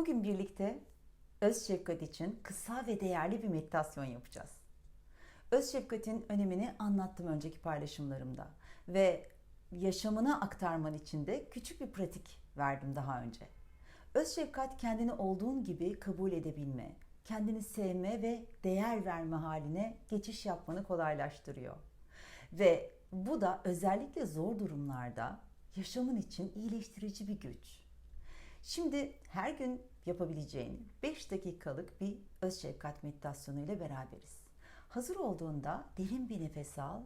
Bugün birlikte öz şefkat için kısa ve değerli bir meditasyon yapacağız. Öz şefkatin önemini anlattım önceki paylaşımlarımda ve yaşamına aktarman için de küçük bir pratik verdim daha önce. Öz şefkat kendini olduğun gibi kabul edebilme, kendini sevme ve değer verme haline geçiş yapmanı kolaylaştırıyor. Ve bu da özellikle zor durumlarda yaşamın için iyileştirici bir güç. Şimdi her gün yapabileceğin 5 dakikalık bir öz şefkat meditasyonu ile beraberiz. Hazır olduğunda derin bir nefes al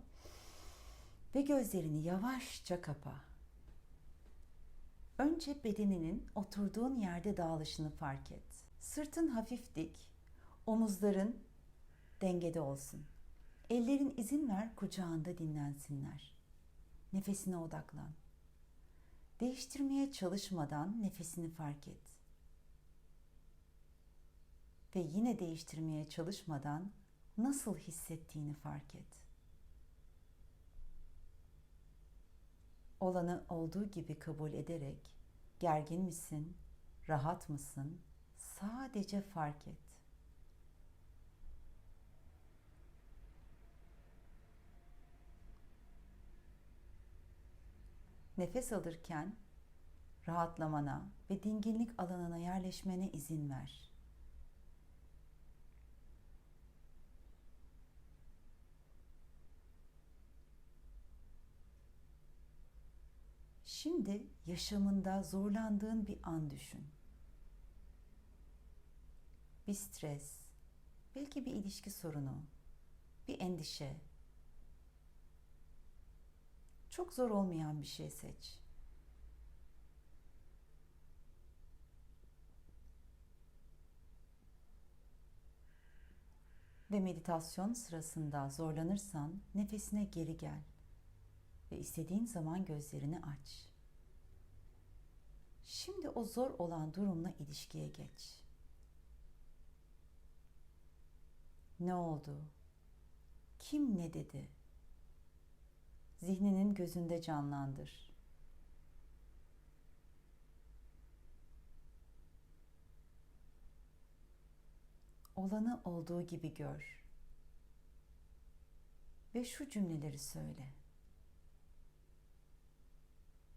ve gözlerini yavaşça kapa. Önce bedeninin oturduğun yerde dağılışını fark et. Sırtın hafif dik, omuzların dengede olsun. Ellerin izin ver kucağında dinlensinler. Nefesine odaklan. Değiştirmeye çalışmadan nefesini fark et. Ve yine değiştirmeye çalışmadan nasıl hissettiğini fark et. Olanı olduğu gibi kabul ederek gergin misin, rahat mısın? Sadece fark et. Nefes alırken rahatlamana ve dinginlik alanına yerleşmene izin ver. Şimdi yaşamında zorlandığın bir an düşün. Bir stres, belki bir ilişki sorunu, bir endişe. Çok zor olmayan bir şey seç. Ve meditasyon sırasında zorlanırsan nefesine geri gel ve istediğin zaman gözlerini aç. Şimdi o zor olan durumla ilişkiye geç. Ne oldu? Kim ne dedi? Zihninin gözünde canlandır. Olanı olduğu gibi gör. Ve şu cümleleri söyle.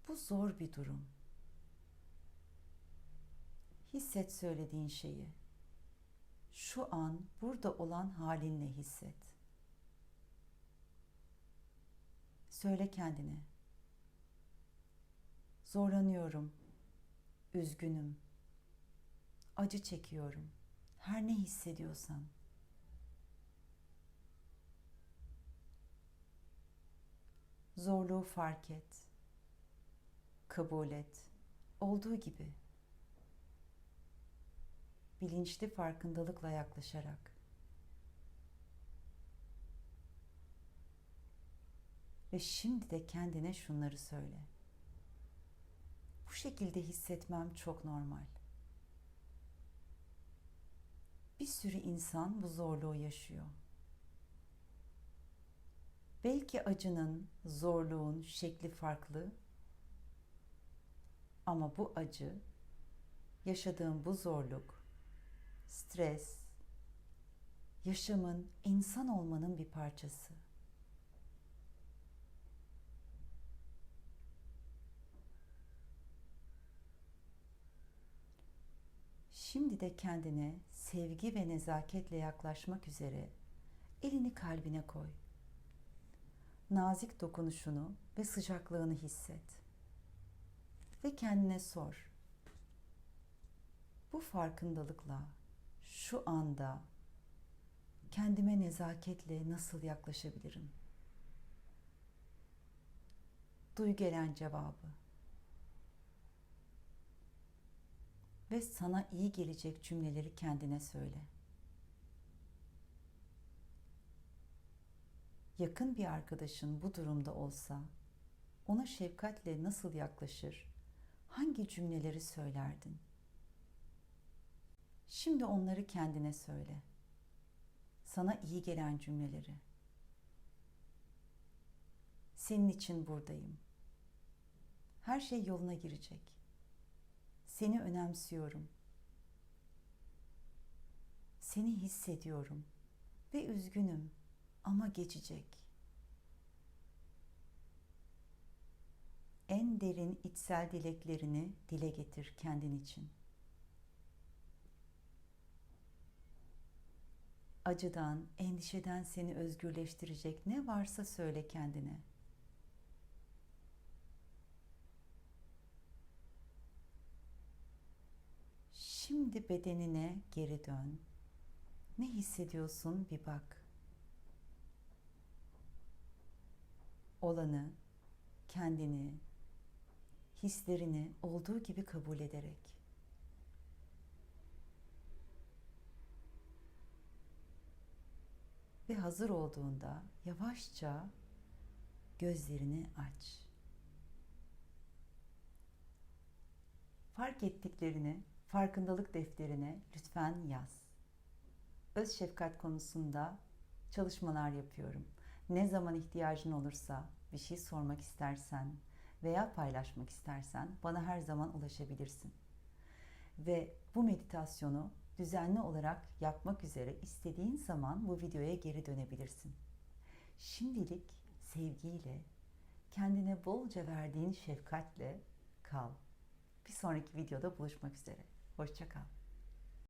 Bu zor bir durum. Hisset söylediğin şeyi. Şu an burada olan halinle hisset. Söyle kendine. Zorlanıyorum. Üzgünüm. Acı çekiyorum. Her ne hissediyorsan. Zorluğu fark et kabul et. Olduğu gibi. Bilinçli farkındalıkla yaklaşarak. Ve şimdi de kendine şunları söyle. Bu şekilde hissetmem çok normal. Bir sürü insan bu zorluğu yaşıyor. Belki acının, zorluğun şekli farklı ama bu acı, yaşadığım bu zorluk, stres, yaşamın, insan olmanın bir parçası. Şimdi de kendine sevgi ve nezaketle yaklaşmak üzere elini kalbine koy. Nazik dokunuşunu ve sıcaklığını hisset ve kendine sor. Bu farkındalıkla şu anda kendime nezaketle nasıl yaklaşabilirim? Duy gelen cevabı. Ve sana iyi gelecek cümleleri kendine söyle. Yakın bir arkadaşın bu durumda olsa ona şefkatle nasıl yaklaşır? hangi cümleleri söylerdin? Şimdi onları kendine söyle. Sana iyi gelen cümleleri. Senin için buradayım. Her şey yoluna girecek. Seni önemsiyorum. Seni hissediyorum ve üzgünüm ama geçecek. En derin içsel dileklerini dile getir kendin için. Acıdan, endişeden seni özgürleştirecek ne varsa söyle kendine. Şimdi bedenine geri dön. Ne hissediyorsun bir bak. Olanı, kendini, hislerini olduğu gibi kabul ederek. Ve hazır olduğunda yavaşça gözlerini aç. Fark ettiklerini farkındalık defterine lütfen yaz. Öz şefkat konusunda çalışmalar yapıyorum. Ne zaman ihtiyacın olursa, bir şey sormak istersen veya paylaşmak istersen bana her zaman ulaşabilirsin. Ve bu meditasyonu düzenli olarak yapmak üzere istediğin zaman bu videoya geri dönebilirsin. Şimdilik sevgiyle, kendine bolca verdiğin şefkatle kal. Bir sonraki videoda buluşmak üzere. Hoşça kal.